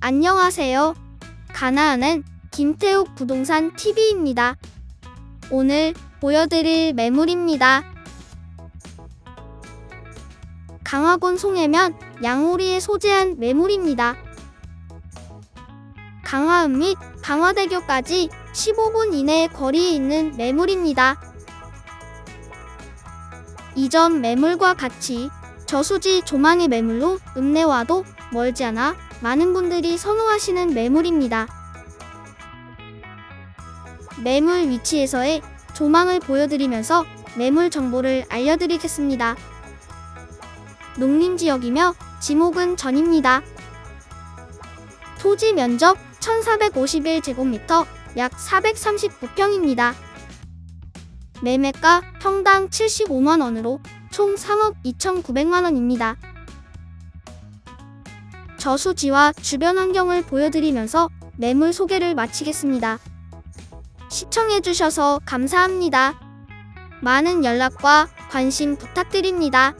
안녕하세요. 가나안은 김태욱 부동산 TV입니다. 오늘 보여드릴 매물입니다. 강화군 송해면 양오리에 소재한 매물입니다. 강화읍 및 강화대교까지 15분 이내의 거리에 있는 매물입니다. 이전 매물과 같이 저수지 조망의 매물로 읍내와도 멀지 않아 많은 분들이 선호하시는 매물입니다. 매물 위치에서의 조망을 보여드리면서 매물 정보를 알려드리겠습니다. 농림지역이며 지목은 전입니다. 토지 면적 1451제곱미터 약 439평입니다. 매매가 평당 75만원으로 총 3억 2,900만원입니다. 저수지와 주변 환경을 보여드리면서 매물 소개를 마치겠습니다. 시청해주셔서 감사합니다. 많은 연락과 관심 부탁드립니다.